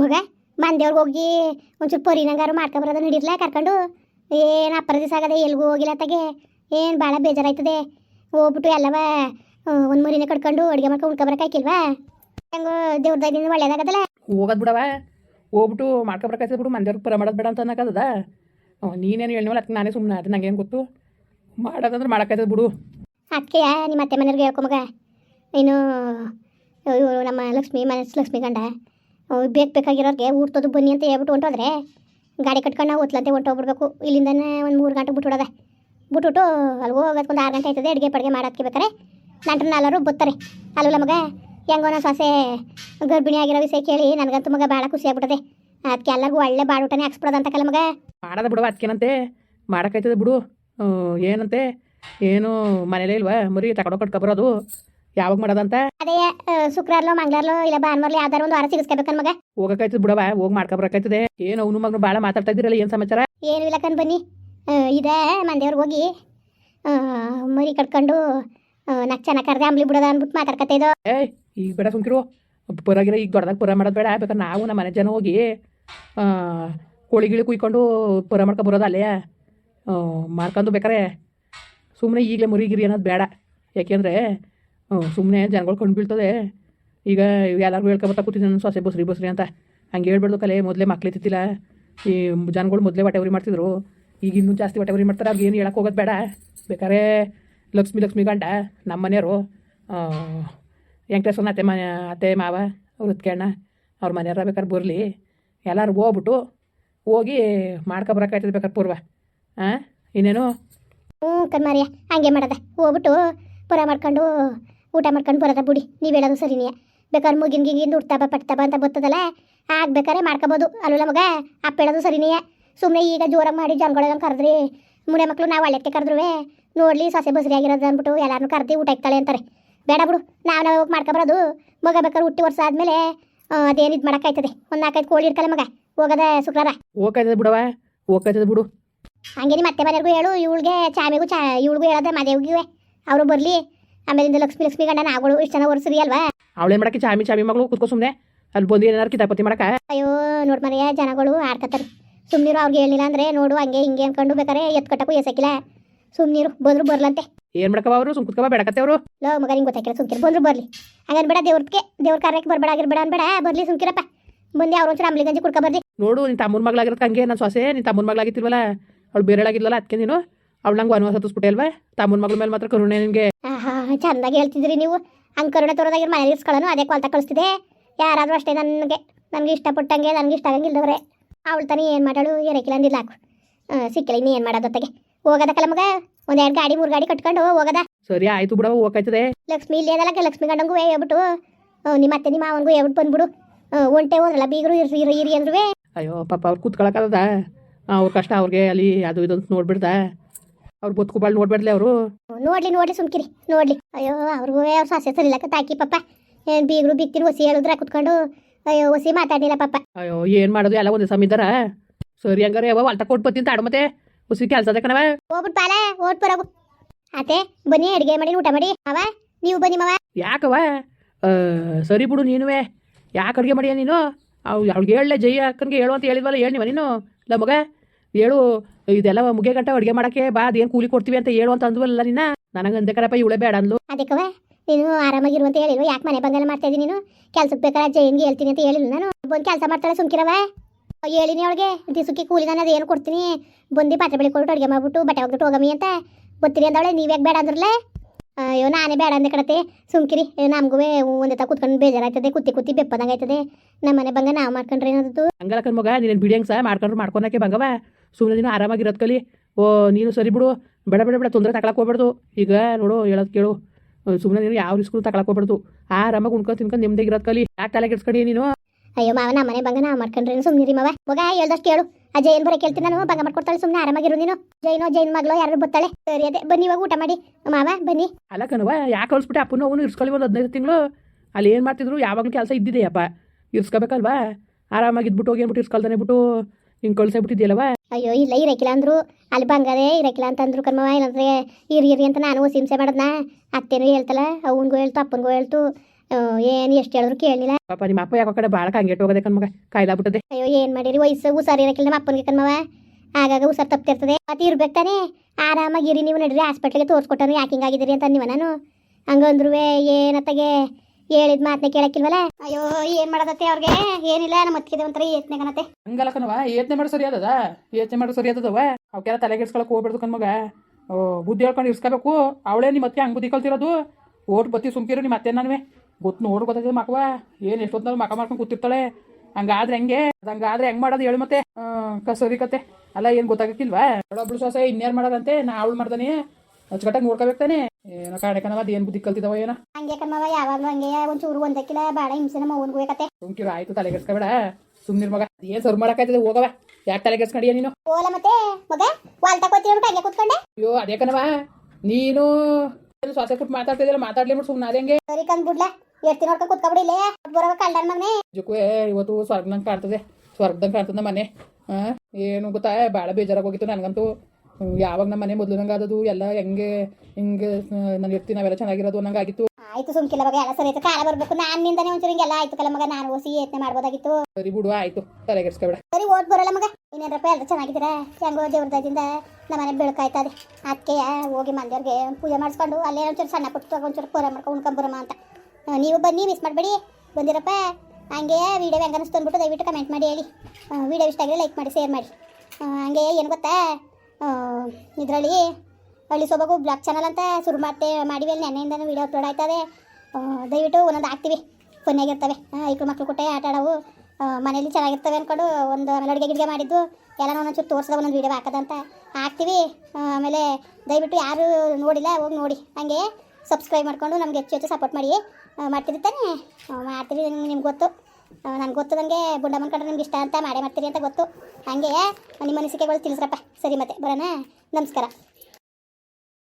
ಮಗ ಮಂದೇವ್ರಿಗೆ ಹೋಗಿ ಒಂಚೂರು ಪರಿನಂಗಾರು ಮಾಡ್ಕೊಬರೋದ ನಡೀರ್ಲ ಕರ್ಕೊಂಡು? ಏನು ಆಗದೆ ಎಲ್ಗೂ ಹೋಗಿಲ್ಲ ತಗೆ ಏನು ಭಾಳ ಬೇಜಾರಾಯ್ತದೆ. ಹೋಗ್ಬಿಟ್ಟು ಎಲ್ಲವ ಒಂದು ಮರಿನ ಕಟ್ಕೊಂಡು ಅಡುಗೆ ಮಾಡ್ಕೊಂಡು ಉಣ್ಕೊಬರಕಾಯ್ಕಿಲ್ವಾ ಹೆಂಗೋ ದೇವ್ರ ದಯದಿಂದ ಒಳ್ಳೇದಾಗದಲ್ಲ? ಹೋಗೋದು ಬಿಡವ ಹೋಗ್ಬಿಟ್ಟು ಮಾಡ್ಕೊಬರಕಾಯ್ತದ ಬಿಡು ಮಂದ್ಯವ್ರಿಗೆ ಪರ ಮಾಡೋದು ಬೇಡ ಅಂತ ಅನ್ನಕದ ನೀನೇನು ಹೇಳಿನವಲ್ಲ ಅದಕ್ಕೆ ನಾನೇ ಸುಮ್ಮನೆ ಅದು ನಂಗೇನು ಗೊತ್ತು. ಮಾಡೋದಂದ್ರೆ ಮಾಡೋಕ್ಕಾಯ್ತದ ಬಿಡು. ಅದಕ್ಕೆ ನಿಮ್ಮ ಅತ್ತೆ ಮನೆಯವ್ರಿಗೆ ಹೇಳ್ಕೊ ಮಗ. ಇನ್ನು ನಮ್ಮ ಲಕ್ಷ್ಮಿ ಮನಸ್ಸು ಲಕ್ಷ್ಮಿ ಗಂಡ. ಬೇಕು ಬೇಕಾಗಿರೋರಿಗೆ ಊಟದ್ದು ಬನ್ನಿ ಅಂತ ಹೇಳ್ಬಿಟ್ಟು ಹೊಂಟೋದ್ರೆ ಗಾಡಿ ಕಟ್ಕೊಂಡು ನಾವು ಒತ್ಲಂತೆ ಹೊಂಟೋಗ್ಬಿಡ್ಬೇಕು ಇಲ್ಲಿಂದನೇ ಒಂದು ಮೂರು ಗಂಟೆ ಬಿಟ್ಬಿಡೋದೆ ಬಿಟ್ಬಿಟ್ಟು ಅಲ್ಲಿ ಹೋಗೋದಕ್ಕೆ ಒಂದು ಆರು ಗಂಟೆ ಆಯ್ತದೆ, ಅಡುಗೆ ಪಡಿಗೆ ಮಾಡೋದಕ್ಕೆ ಬೇಕಾರೆ. ನಂಟ್ರನ್ನ ಎಲ್ಲರೂ ಬರ್ತಾರೆ ಅಲ್ಲಲ್ಲ ಮಗ ಹೆಂಗೋ ನಮ್ಮ ಸೊಸೆ ಗರ್ಭಿಣಿ ಆಗಿರೋ ವಿಷಯ ಕೇಳಿ ನನಗಂತೂ ಮಗ ಭಾಳ ಖುಷಿ ಆಗ್ಬಿಟ್ಟದೆ. ಅದಕ್ಕೆ ಎಲ್ಲರಿಗೂ ಒಳ್ಳೆ ಬಾಡೂಟನೇ ಹಾಕ್ಸ್ಬಿಡೋದಂತಕ್ಕಲ್ಲ ಮಗ ಮಾಡೋದ ಬಿಡುವ ಅದಕ್ಕೇನಂತೆ? ಮಾಡೋಕ್ಕಾಯ್ತದೆ ಬಿಡು. ಏನಂತೆ? ಏನು ಮನೇಲೇ ಇಲ್ವಾ? ಮರಿ ತಗೊಂಡೋಗಿ ಕಟ್ಕೊಬರೋದು ಯಾವಾಗ ಮಾಡೋದಂತ? ಅದೇ ಶುಕ್ರಾರ್ಲೋ ಶುಕ್ರವಾರಲೋ ಮಂಗಳವಾರಲೋ ಇಲ್ಲ ಭಾನುವಾರಲೋ ಯಾವ್ದಾರ ಒಂದು ವಾರ ಸಿಗಿಸ್ಕೋಬೇಕನ್ ಮಗ. ಹೋಗಕ್ಕಾಯ್ತದ ಬಿಡವ ಹೋಗಿ ಮಾಡ್ಕೊಬರಕ್ಕಾಯ್ತದೆ ಏನು ಅವನು ಮಗನು ಭಾಳ ಮಾತಾಡ್ತಾ ಇದ್ದೀರಲ್ಲ ಏನು ಸಮಾಚಾರ? ಏನು ಇಲ್ಲ ಕಣ್ ಬನ್ನಿ. ಇದೆ ಮಂದೇವ್ರಿಗೆ ಹೋಗಿ ಮರಿ ಕಟ್ಕೊಂಡು ನಾಲ್ಕು ಚೆನ್ನಾಗಿ ಕರೆದೆ ಅಂಬ್ಲಿ ಬಿಡೋದ ಅಂದ್ಬಿಟ್ಟು ಮಾತಾಡ್ಕತ್ತ ಇದು ಏಯ್ ಈಗ ಬೇಡ ಸುಮ್ಕಿರು. ಪರಾಗಿರ ಈಗ ದೊಡ್ಡದಾಗ ಪುರ ಮಾಡೋದು ಬೇಡ ಬೇಕಾದ್ರೆ ನಾವು ನಮ್ಮ ಮನೆ ಜನ ಹೋಗಿ ಕೋಳಿಗಿಳಿ ಕೋಳಿ ಗಿಳಿ ಕುಯ್ಕೊಂಡು ಪುರ ಮಾಡ್ಕೊ ಬರೋದು ಅಲ್ಲೇ. ಮಾರ್ಕೊಂಡು ಬೇಕಾರೆ ಸುಮ್ಮನೆ ಈಗಲೇ ಮುರಿಗಿರಿ ಅನ್ನೋದು ಬೇಡ. ಯಾಕೆಂದರೆ ಸುಮ್ಮನೆ ಜನಗಳು ಕಂಡು ಬೀಳ್ತದೆ. ಈಗ ಎಲ್ಲರಿಗೂ ಹೇಳ್ಕೊಬತ್ತಾ ಕೂತಿದ್ದೆ ನಾನು, ಸೊಸೆ ಬಸ್ರಿ ಬಸ್ರಿ ಅಂತ. ಹಂಗೆ ಹೇಳ್ಬಾರ್ದು ಕಲೆ, ಮೊದಲೇ ಮಕ್ಳಿತ್ತಿಲ್ಲ ಈ ಜನಗಳು ಮೊದಲೇ ಹೊಟ್ಟೆವರಿ ಮಾಡ್ತಿದ್ರು. ಈಗ ಇನ್ನೂ ಜಾಸ್ತಿ ಹೊಟ್ಟೆವರಿ ಮಾಡ್ತಾರೆ ಅವ್ರಿಗೆ ಏನು ಹೇಳಕ್ಕೆ ಹೋಗೋದು ಬೇಡ. ಬೇಕಾದ್ರೆ ಲಕ್ಷ್ಮಿ ಲಕ್ಷ್ಮಿ ಗಂಡ ನಮ್ಮ ಮನೆಯವರು ವೆಂಕಟೇಶ್ವರನ ಅತ್ತೆ ಮನೆ, ಅತ್ತೆ ಮಾವ, ಅವ್ರ ಅಣ್ಣ ಅವ್ರ ಮನೆಯವ್ರ ಬೇಕಾದ್ರೆ ಬರಲಿ. ಎಲ್ಲರೂ ಹೋಗ್ಬಿಟ್ಟು ಹೋಗಿ ಮಾಡ್ಕೊಬರಕಾಯ್ತದೆ ಬೇಕಾದ್ರೆ ಪೂರ್ವ. ಹಾಂ ಇನ್ನೇನು? ಹ್ಞೂ ಕಣ್ಮಾರಿಯ, ಹಂಗೆ ಮಾಡದ. ಹೋಗ್ಬಿಟ್ಟು ಪೂರ ಮಾಡ್ಕೊಂಡು ಊಟ ಮಾಡ್ಕೊಂಡು ಬರೋದ ಬಿಡಿ. ನೀವು ಹೇಳೋದು ಸರಿನೇ. ಬೇಕಾದ್ರೆ ಮುಗಿನ್ ಗಿಂಗಿಂದ ಉಡ್ತಾಬ ಪಟ್ತಾಬ ಅಂತ ಬರ್ತದಲ್ಲ ಆಗ್ಬೇಕಾರೆ ಮಾಡ್ಕೋಬೋದು. ಅಲ್ಲ ಮಗ ಅಪ್ಪ ಹೇಳೋದು ಸರಿನೇ. ಸುಮ್ಮನೆ ಈಗ ಜೋರಾಗಿ ಮಾಡಿ ಜನಗಳೆಲ್ಲ ಕರೆದ್ರಿ. ಮುಡೆ ಮಕ್ಕಳು ನಾವು ಒಳ್ಳೆಕ್ಕೆ ಕರೆದ್ರುವೆ. ನೋಡಲಿ ಸೊಸೆ ಬಸ್ರಿ ಆಗಿರೋದು ಅಂದ್ಬಿಟ್ಟು ಎಲ್ಲರೂ ಕರೆದಿ ಊಟ ಇಕ್ತಾಳೆ ಅಂತಾರೆ. ಬೇಡ ಬಿಡು ನಾವು ನಾವು ಹೋಗಿ ಮಾಡ್ಕೊಬರೋದು ಮಗ ಬೇಕಾದ್ರೆ ಹುಟ್ಟಿ ವರ್ಷ ಆದಮೇಲೆ ಅದೇನು ಇದು ಮಾಡೋಕ್ಕಾಯ್ತದೆ ಒಂದು ನಾಲ್ಕೈದು ಕೋಳಿ ಇಡ್ಕಲ್ಲ ಮಗ ಹೋಗದ ಶುಕ್ರವಾರ? ಹೋಗ್ತದೆ ಬಿಡವ ಹೋಗ್ತದೆ ಬಿಡು. ಹಂಗೆ ನಿಮ್ಮ ಮತ್ತೆ ಮನೆಯವ್ರಿಗೂ ಹೇಳು ಇವಳಿಗೆ ಚಾಮಿಗೂ ಚಾ ಇವಳಿಗೂ ಹೇಳೋದೆ ಮದುವೆಗಿವೆ ಅವರು ಬರಲಿ. ಆಮೇಲಿಂದ ಲಕ್ಷ್ಮಿ ಲಕ್ಷ್ಮಿ ಗಂಡನ ಆಗೋಳು ಇಷ್ಟು ಜನ ಒರ್ಸ್ರಿ ಅಲ್ವಾ? ಅವಳೇನು ಮಾಡಕ್ಕೆ ಚಾಮಿ ಚಾಮಿ ಮಗಳು ಕುತ್ಕೋ ಸುಮ್ಮನೆ ಅಲ್ಲಿ ಬಂದು ಏನಾರು ಕಿತಾಪತಿ ಮಾಡಕ ಅಯ್ಯೋ ನೋಡ್ ಮರೆಯ ಜನಗಳು ಆಡ್ಕತ್ತಾರೆ. ಸುಮ್ನಿರು ಅವ್ರಿಗೆ ಹೇಳಿಲ್ಲ ಅಂದ್ರೆ ನೋಡು ಹಂಗೆ ಹಿಂಗೆ ಅನ್ಕೊಂಡು ಬೇಕಾರೆ ಎತ್ ಕಟ್ಟಕ್ಕೂ ಎಸಕಿಲ್ಲ ಸುಮ್ನಿರು ಬಂದ್ರು ಬರ್ಲಂತೆ. ಏನ್ ಮಾಡಕವ ಅವರು? ಸುಮ್ ಕುತ್ಕವ ಬೇಡಕತ್ತೆ ಅವರು. ಲೋ ಮಗ ನಿಂಗೆ ಗೊತ್ತಾಗಿಲ್ಲ ಸುಮ್ಕಿರು ಬಂದ್ರು ಬರ್ಲಿ. ಹಂಗನ್ಬೇಡ ದೇವ್ರಕ್ಕೆ ದೇವ್ರ ಕಾರ್ಯಕ್ಕೆ ಬರ್ಬೇಡ ಆಗಿರ್ಬೇಡ ಅನ್ಬೇಡ ಬರ್ಲಿ ಸುಮ್ಕಿರಪ್ಪ. ಬಂದೆ ಅವ್ರ ಒಂಚೂರು ಅಂಬ್ಲಿ ಗಂಜಿ ಕುಡ್ಕೊ ಬರ್ಲಿ ನೋಡು ನಿನ್ ತಮ್ಮನ ಮಗಳಾಗಿರೋದು ಹಂಗೆ ನನ್ನ ಸೊಸೆ ನಿನ್ನ ತಮ್ಮನ ಮಗಳಾಗಿತ್ತಿಲ್ವಲ್ಲ ಅವಳು ಬೇರೆಳಾಗಿದ್ಲಲ್ಲ ಅದಕ್ಕೆ ನೀನು? ಅವಳು ನಂಗೆ ವನವಾಸ ಹತ್ತಿಸ್ಬಿಟ್ಟೆ ಅಲ್ವಾ? ತಮ್ಮನ ಮಗಳ ಮೇಲೆ ಮಾತ್ರ ಕರುಣೆ ನಿನಗೆ. ಚಂದಾಗಿ ಹೇಳ್ತಿದ್ರಿ ನೀವು. ಹಂಗೆ ಕರುಣೆ ತೋರೋದಾಗಿರ್ ಮನೇಲಿ ಇಸ್ಕೊಳ್ಳೋನು ಅದೇ ಕೊಲ್ತ ಕಳಿಸ್ತಿದೆ. ಯಾರಾದರೂ ಅಷ್ಟೇ ನನಗೆ ನನಗೆ ಇಷ್ಟಪಟ್ಟಂಗೆ ನನಗೆ ಇಷ್ಟ ಆಗಂಗಿಲ್ಲದವ್ರೆ ಅವಳು ತಾನೇ ಏನು ಮಾಡಾಳು ಎರಕಿಲ್ಲ ಅಂದಿಲ್ಲ ಹಾಕು ಸಿಕ್ಕಿಲ್ಲ ಏನು ಮಾಡೋದತ್ತಾಗೆ ಹೋಗೋದಕ್ಕಲ್ಲ ಮಗ? ಒಂದೆರಡು ಗಾಡಿ ಮೂರು ಗಾಡಿ ಕಟ್ಕೊಂಡು ಹೋಗೋದ. ಸರಿ ಆಯ್ತು ಬಿಡವ ಹೋಗ್ಕಾಯ್ತದೆ ಲಕ್ಷ್ಮಿ ಇಲ್ಲಿ ಅದಲ್ಲ ಲಕ್ಷ್ಮಿ ಗಂಡಂಗೂ ಹೇಳ್ಬಿಟ್ಟು. ನಿಮ್ಮ ಅತ್ತೆ ನಿಮ್ಮ ಅವನಿಗೂ ಹೇಳ್ಬಿಟ್ಟು ಬಂದ್ಬಿಡು. ಒಂಟೆ ಹೋದ್ರಲ್ಲ ಬೀಗರು ಇರ್ರಿ ಇರಿ ಇರಿ ಅಂದ್ರೂ ಅಯ್ಯೋ ಪಾಪ ಅವ್ರು ಕೂತ್ಕೊಳಕ್ಕದ ಅವ್ರ ಕಷ್ಟ ಅವ್ರಿಗೆ ಅಲ್ಲಿ ಅದು ಇದು ಅಂತ ನೋಡ್ಬಿಡ್ದ? ಅವ್ರು ಬದುಕುಬಾಳ್ ಬಾಳ್ ನೋಡ್ಬಿಡ್ಲಿ ಅವರು. ನೋಡ್ಲಿ ನೋಡ್ಲಿ ಸುಮ್ಕಿರಿ ನೋಡ್ಲಿ. ಅಯ್ಯೋ ಅವ್ರಿಗೂ ಅವ್ರ ಸೊಸೆ ಸರಿಲಕ್ಕ ತಾಕಿ ಪಾಪ. ಏನು ಬೀಗರು ಬಿತ್ತಿನ ಹೊಸಿ ಹೇಳಿದ್ರ ಕುತ್ಕೊಂಡು ಅಯ್ಯೋ ಹೊಸಿ ಮಾತಾಡಿಲ್ಲ ಪಾಪ. ಅಯ್ಯೋ ಏನು ಮಾಡೋದು ಎಲ್ಲ ಒಂದೇ ಸಮಿದಾರ ಸರಿ ಹಂಗಾರೆ ಯಾವ ಕೊಟ್ಟು ಬತ್ತಿ ತಾಡು ಮತ್ತೆ. ಉಸಿ ಕೆಲಸದ ಕಣವ ಹೋಗ್ಬಿಟ್ಟು ಪಾಲ ಓಟ್ ಬರೋಗು. ಅತ್ತೆ ಬನ್ನಿ ಅಡಿಗೆ ಮಾಡಿ ಊಟ ಮಾಡಿ. ಅವ ನೀವು ಬನ್ನಿ ಮಾವ. ಯಾಕವ ಸರಿ ಬಿಡು ನೀನುವೆ. ಯಾಕೆ ಅಡುಗೆ ಮಾಡಿಯ ನೀನು? ಅವ್ ಅವ್ಳಿಗೆ ಹೇಳಲೆ ಜೈ ಅಕ್ಕನಿಗೆ ಹೇಳು ಅಂತ ಹೇಳಿದ್ವಲ್ಲ ಹೇಳಿ ನೀನು? ಇಲ್ಲ ಮಗ ಹೇಳು ಇದೆಲ್ಲ ಮುಗಿಯ ಗಂಟ ಅಡುಗೆ ಮಾಡಕ್ಕೆ ಬಾ ಅದೇನು ಕೂಲಿ ಕೊಡ್ತೀವಿ ಅಂತ ಹೇಳು ಅಂತ ಅಂದ್ವಲ್ಲ ನಿನ್ನ ನನಗೆ ಅಂದೆ ಕರಪ್ಪ ಇವಳೆ ಬೇಡ ಅಂದ್ಲು. ಅದಕ್ಕವ ನೀನು ಆರಾಮಾಗಿರುವಂತ ಹೇಳಿಲ್ವ ಯಾಕೆ ಮನೆ ಬಂಗಲ್ಲ ಮಾಡ್ತಾ ಇದೀನಿ ನೀನು? ಕೆಲ್ಸಕ್ಕೆ ಬೇಕಾದ್ರೆ ಜೈನ್ಗೆ ಹೇಳ್ತೀನಿ ಅಂತ ಹೇಳಿಲ್ಲ ನಾನು? ಬಂದು ಕೆಲಸ ಮಾಡ್ತಾಳೆ ಸುಮ್ಕಿರವ ಹೇಳಿನಿ ಅವಳಿಗೆ ದಿವಸಕ್ಕೆ ಕೂಲಿ ನಾನು ಅದೇನು ಕೊಡ್ತೀನಿ? ಬಂದು ಪಾತ್ರೆ ಬೆಳಿ ಕೊಟ್ಟು ಅಡುಗೆ ಮಾಡ್ಬಿಟ್ಟು ಬಟ್ಟೆ ಹೋಗ್ಬಿಟ್ಟು ಹೋಗಮಿ ಅಂತ. ಬರ್ತೀರಿ ಅಂದವಳೆ ನೀವು ಯಾಕೆ ಬೇಡ ಅಂದ್ರಲ್ಲ ಅಯ್ಯೋ ನಾನೇ ಬೇಡ ಅಂದೆ ಕಡತೆ ಸುಮ್ಕಿರಿ ನಮ್ಗೂ ಒಂದೇ ಕುತ್ಕೊಂಡು ಬೇಜಾರಾಯ್ತದೆ ಕುತ್ತಿ ಕುತ್ತಿ ಬೆಪ್ಪದಂಗೆ ಆಯ್ತದೆ ನಮ್ಮ ಮನೆ ಬಂಗ ನಾವು ಮಾಡ್ಕೊಂಡ್ರೆ ಅನ್ನೋದು ಹಂಗಲ್ಲ ಮಗ ನೀನು ಬಿಡಿಯಂಗೆ ಸಹ ಮಾಡ್ಕೊಂಡ್ರು ಮಾಡ್ಕೊಳಕ್ಕೆ ಬಂಗವ ಸುಮ್ಮನೆ ದಿನ ಆರಾಮಾಗಿರೋದು ಕಲಿ. ಓ ನೀನು ಸರಿ ಬಿಡು. ಬೇಡ ಬೇಡ ಬೇಡ ತೊಂದರೆ ತಗೊಳಕ್ ಹೋಗ್ಬಾರ್ದು. ಈಗ ನೋಡು ಹೇಳೋದು ಕೇಳು. ಸುಮ್ಮನೆ ನೀನು ಯಾವ ರಿಸ್ಕು ತಗೊಳಕ್ ಹೋಗ್ಬಾರ್ದು. ಆರಾಮಾಗಿ ಉಣ್ಕೊಂಡು ತಿನ್ಕೊಂಡು ನೆಮ್ಮದಿಗಿರೋದು ಕಲಿ. ಯಾಕೆ ತಲೆ ಕೆಡ್ಸ್ಕಡಿ ನೀನು? ಅಯ್ಯೋ ಮಾವ ನಮ್ಮ ಮನೆ ಬಂಗ ಮಾಡ್ಕೊಂಡ್ರೇನು ಸುಮ್ಮನೆ ಸುಮ್ಮನಿರಿ ಮಾವ. ಮಗ ಹೇಳ್ದಷ್ಟು ಕೇಳು. ಆ ಜೈನ್ ಬರೋ ಕೇಳ್ತೀನಿ ನಾನು. ಬಂಗ ಮಾಡ್ಕೊಡ್ತಾಳೆ ಸುಮ್ಮನೆ ಆರಾಮಾಗಿರು ನೀನು. ಜೈನೋ ಜೈನ್ ಮಗಳು ಯಾರು ಬರ್ತಾಳೆ. ಸರಿ ಅದೇ. ಬನ್ನಿ ಇವಾಗ ಊಟ ಮಾಡಿ. ಮಾವ ಬನ್ನಿ. ಅಲ್ಲ ಕಣವ ಯಾಕೆ ಕಳಿಸ್ಬಿಟ್ಟೆ? ಅಪ್ಪನ ಅವನು ಇರ್ಸ್ಕೊಳ್ಳಿ ಒಂದು ಹದಿನೈದು ತಿಂಗಳು. ಅಲ್ಲಿ ಏನು ಮಾಡ್ತಿದ್ರು? ಯಾವಾಗ ಕೆಲಸ ಇದ್ದಿದೆಯಪ್ಪ ಇರ್ಸ್ಕೋಬೇಕಲ್ವಾ? ಆರಾಮಾಗಿ ಇದ್ಬಿಟ್ಟು ಹೋಗಿ ಏನ್ಬಿಟ್ಟು ಇರ್ಸ್ಕೊಳ್ತಾನೆ ಬಿಟ್ಟು ಹಿಂಗೆ ಕಳ್ಸೇ ಬಿಟ್ಟಿದ್ಯಲ್ಲವ ಅಯ್ಯೋ ಇಲ್ಲ ಇರಕಿಲ್ಲ ಅಂದ್ರು. ಅಲ್ಲಿ ಬಂಗದೆ ಇರಕಿಲ್ಲ ಅಂತ ಅಂದ್ರು ಕರ್ಮವ ಇಲ್ಲಂದ್ರೆ ಇರಿ ಇರಿ ಅಂತ ನಾನು ಹಿಂಸೆ ಮಾಡದ್ನ. ಅತ್ತೇನು ಹೇಳ್ತಲ್ಲ ಅವನಿಗೂ ಹೇಳ್ತು ಅಪ್ಪನಿಗೂ ಹೇಳ್ತು. ಏನು ಎಷ್ಟು ಹೇಳಿದ್ರು ಕೇಳಲಿಲ್ಲ. ಪಾಪ ನಿಮ್ಮ ಅಪ್ಪ ಯಾಕೋ ಕಡೆ ಭಾಳ ಕಂಗೆಟ್ಟು ಹೋಗದೆ ಕಣ್ಮಗ ಕಾಯ್ದಾಗ್ಬಿಟ್ಟದೆ. ಅಯ್ಯೋ ಏನು ಮಾಡಿರಿ? ವಯಸ್ಸು ಹುಷಾರು ಇರಕ್ಕಿಲ್ಲ ನಮ್ಮ ಅಪ್ಪನಿಗೆ ಕಣ್ಮವ ಆಗಾಗ ಹುಷಾರು ತಪ್ತಿರ್ತದೆ. ಮತ್ತೆ ಇರ್ಬೇಕು ತಾನೇ. ಆರಾಮಾಗಿ ಇರಿ ನೀವು ನಡ್ರಿ ಹಾಸ್ಪಿಟ್ಲಿಗೆ ತೋರಿಸ್ಕೊಟ್ಟನು ಯಾಕೆ ಹಿಂಗಾಗಿದ್ದೀರಿ ಅಂತ ನೀವ ನಾನು. ಹಂಗಂದ್ರೂ ಏನತ್ತಾಗೆ ಹೇಳಿದ ಮಾತನ್ನ ಕೇಳಕ್ಕಿಲ್ವಲ್ಲ? ಅಯ್ಯೋ ಏನ್ ಮಾಡದತ್ತೆ ಅವ್ರಿಗೆ? ಏನಿಲ್ಲ ನಮ್ಮ ಮತ್ತಿದೆ ಒಂಥರ ಏತ್ನೆ ಕಣತೆ ಹಂಗಲ್ಲ ಕಣವ ಯೋಚನೆ ಮಾಡಿ ಸರಿ ಅದದ ಯೋಚನೆ ಮಾಡಿ ಸರಿ ಅದವ ಅವಕ್ಕೆಲ್ಲ ತಲೆಗೆಡ್ಸ್ಕೊಳಕ್ ಹೋಗ್ಬಿಡ್ದು ಕಣ್ಮಗ ಓ ಬುದ್ಧಿ ಹೇಳ್ಕೊಂಡು ಇರ್ಸ್ಕೋಬೇಕು. ಅವಳೇ ನಿಮ್ಮ ಮತ್ತೆ ಹಂಗ್ ಬುದ್ಧಿ ಕಲ್ತಿರೋದು. ಓಟ್ ಬತ್ತಿ ಸುಮ್ಕಿರೋ ನಿಮ್ಮ ಮತ್ತೆ ನಾನುವೆ. ಗೊತ್ತು ನೋಡಿ ಗೊತ್ತಾಯ್ತದೆ ಏನ್ ಏನು ಎಷ್ಟೊತ್ತಿನಲ್ಲಿ ಮಕ ಮಾಡ್ಕೊಂಡು ಕೂತಿರ್ತಾಳೆ. ಹಂಗಾದ್ರೆ ಹೆಂಗೆ? ಅದಂಗಾದ್ರೆ ಹಂಗಾದ್ರೆ ಹೆಂಗ್ ಮಾಡೋದು ಹೇಳು ಮತ್ತೆ. ಕ ಸರಿ ಕತೆ. ಅಲ್ಲ ಏನು ಗೊತ್ತಾಗಕ್ಕಿಲ್ವಾ? ಒಬ್ಬಳು ಸೊಸೆ ಇನ್ಯಾರು ಮಾಡೋದಂತೆ? ನಾ ಅವಳು ಮಾಡ್ದಾನೆ. ಅಚ್ಚುಕಟ್ಟಾಗಿ ನೋಡ್ಕೋಬೇಕು ತಾನೆ. ಏನೋ ಕಾಣಕನವ ಅದೇನ್ ಬುದ್ಧಿ ಕಲ್ತಿದವ ಏನೋ? ಹಂಗೆ ಕಣ್ಮವ ಯಾವಾಗ್ಲೂ ಹಂಗೆ. ಒಂಚೂರು ಒಂದಕ್ಕಿಲ್ಲ ಭಾಳ ಹಿಂಸೆ ನಮ್ಮ ಅವ್ವನ್ಗೂ ಕತೆ ಸುಮ್ಕಿರು ಆಯ್ತು ತಲೆಗೆಡ್ಸ್ಕೊಬೇಡ ಸುಮ್ನಿರ್ ಮಗ. ಏನ್ ಸರ್ವ್ ಮಾಡಕ್ಕಾಯ್ತದೆ ಹೋಗವ ಯಾಕೆ ತಲೆಗೆಡ್ಸ್ಕೊಂಡಿಯ ನೀನು? ಓಲ ಮತ್ತೆ ಮಗ? ವಾಲ್ ತಗೋತೀರ ಹಂಗೆ ಕೂತ್ಕೊಂಡೆ? ಅಯ್ಯೋ ಅದೇ ಕಣವ ನೀನು ಶ್ವಾಸ ಕೊಟ್ಟು ಮಾತಾಡ್ತಿದ್ದಿಲ್ಲ ಮಾತಾಡ್ಲಿ ಬಿಟ್ಟು ಸುಮ್ಮನೆ ಅದೇ ಹಂಗೆ? ಸರಿ ಕಂದ್ ಬಿಡ್ಲ ಎಷ್ಟು ನೋಡ್ಕೊಂಡು ಕೂತ್ಕೊಬಿಡಿ ಇಲ್ಲೇ. ಬರೋ ಕಳ್ಳನ್ ಮಗನೇ. ನಿಜಕ್ಕೂ ಇವತ್ತು ಸ್ವರ್ಗದಂಗೆ ಕಾಣ್ತದೆ. ಸ್ವರ್ಗದಂಗೆ ಕಾಣ್ತದೆ ಮನೆ. ಏನು ಗೊತ್ತಾ ಭಾಳ ಬೇಜಾರಾಗಿ ಹೋಗಿತ್ತು ನನಗಂತೂ. ಯಾವಾಗ ನಮ್ಮ ಮನೆ ಮೊದಲು ನಂಗೆ ಆದದು ಎಲ್ಲ ಹೆಂಗೆ ಹಿಂಗೆ ನನ್ನ ಇರ್ತೀನಿ ನಾವೆಲ್ಲ ಚೆನ್ನಾಗಿರೋದು ನಂಗೆ ಆಗಿತ್ತು ಆಯ್ತು ಸುಮ್ಕಿಲ್ಲ ಮಗ ಎಲ್ಲ ಸರಿ ಆಯ್ತು. ಕಾಲ ಬರ್ಬೇಕು. ನಾನು ನಿಂದನೇ ಒಂಚೂರು ಹಿಂಗೆಲ್ಲ ಆಯ್ತು ಕಲ ಮಗ. ನಾನು ಓಸಿ ಯತ್ನೆ ಮಾಡ್ಬೋದಾಗಿತ್ತು. ಸರಿ ಬಿಡು ಆಯ್ತು. ತಲೆಗೆಡ್ಸ್ಕೊಬೇಡ ಸರಿ ಓದ್ ಬರಲ್ಲ ಮಗ. ಇನ್ನೇನಪ್ಪ ಎಲ್ಲ ಚೆನ್ನಾಗಿದ್ದೀರಾ? ಹೆಂಗೋ ದೇವ್ರದಿಂದ ನಮ್ಮನೆ ಬೆಳಕಾಯ್ತದೆ ಅದಕ್ಕೆ ಹೋಗಿ ಮಂದಿಯವ್ರಿಗೆ ಪೂಜೆ ಮಾಡಿಸ್ಕೊಂಡು ಅಲ್ಲೇ ಒಂಚೂರು ಸಣ್ಣ ಪುಟ್ಟ ಒಂಚೂರು ಪೂರ ಮಾಡ್ಕೊಂಡು ಉಣ್ಕೊಂಬರಮ್ಮ ಅಂತ. ನೀವು ಬನ್ನಿ ಮಿಸ್ ಮಾಡಬೇಡಿ. ಬಂದಿರಪ್ಪ. ಹಂಗೆ ವಿಡಿಯೋ ಹೆಂಗೆ ಅನಿಸ್ತು ಅಂದ್ಬಿಟ್ಟು ದಯವಿಟ್ಟು ಕಮೆಂಟ್ ಮಾಡಿ ಹೇಳಿ. ವಿಡಿಯೋ ಇಷ್ಟ ಆಗಿದ್ರೆ ಲೈಕ್ ಮಾಡಿ ಶೇರ್ ಮಾಡಿ. ಹಂಗೆ ಏನು ಗೊತ್ತಾ? ಇದರಲ್ಲಿ ಹಳ್ಳಿ ಸೊಬಗು ಬ್ಲಾಕ್ ಚಾನಲ್ ಅಂತ ಶುರು ಮಾಡ್ತೆ, ಮಾಡಿವೆ. ಅಲ್ಲಿ ನೆನ್ನೆಯಿಂದನೂ ವಿಡಿಯೋ ಅಪ್ಲೋಡ್ ಆಯ್ತದೆ. ದಯವಿಟ್ಟು ಒಂದೊಂದು ಹಾಕ್ತೀವಿ ಫನ್ಯಾಗಿರ್ತವೆ ಐಕ್ಳು ಮಕ್ಳು ಕೊಟ್ಟೆ ಆಟ ಆಡವು. ಮನೇಲಿ ಚೆನ್ನಾಗಿರ್ತವೆ ಅಂದ್ಕೊಂಡು ಒಂದು ಆಮೇಲೆ ಅಡುಗೆ ಗಿಡಿಗೆ ಮಾಡಿದ್ದು. ಎಲ್ಲ ಒಂದೊಂಚೂರು ತೋರಿಸ್ದ ಒಂದೊಂದು ವೀಡಿಯೋ ಹಾಕೋದಂತ ಹಾಕ್ತೀವಿ ಆಮೇಲೆ ದಯವಿಟ್ಟು ಯಾರು ನೋಡಿಲ್ಲ, ಹೋಗಿ ನೋಡಿ. ಹಾಗೆ ಸಬ್ಸ್ಕ್ರೈಬ್ ಮಾಡಿಕೊಂಡು ನಮ್ಗೆ ಹೆಚ್ಚು ಹೆಚ್ಚು ಸಪೋರ್ಟ್ ಮಾಡಿ. ಮಾಡ್ತಿರ್ತಾನೆ ಮಾಡ್ತೀವಿ ನಿಮ್ಗೆ ಗೊತ್ತು. ನನಗೆ ಗೊತ್ತು, ನನಗೆ ಬುಂಡಮ್ಮನ ಕಂಡ್ರೆ ನಿಮ್ಗೆ ಇಷ್ಟ ಅಂತ ಮಾಡೇ ಮಾಡ್ತೀರಿ ಅಂತ ಗೊತ್ತು. ಹಾಗೆ ನಿಮ್ಮ ಅನಿಸಿಕೆಗಳು ತಿಳಿಸ್ರಪ್ಪ. ಸರಿ ಮತ್ತೆ, ಬರೋಣ. ನಮಸ್ಕಾರ.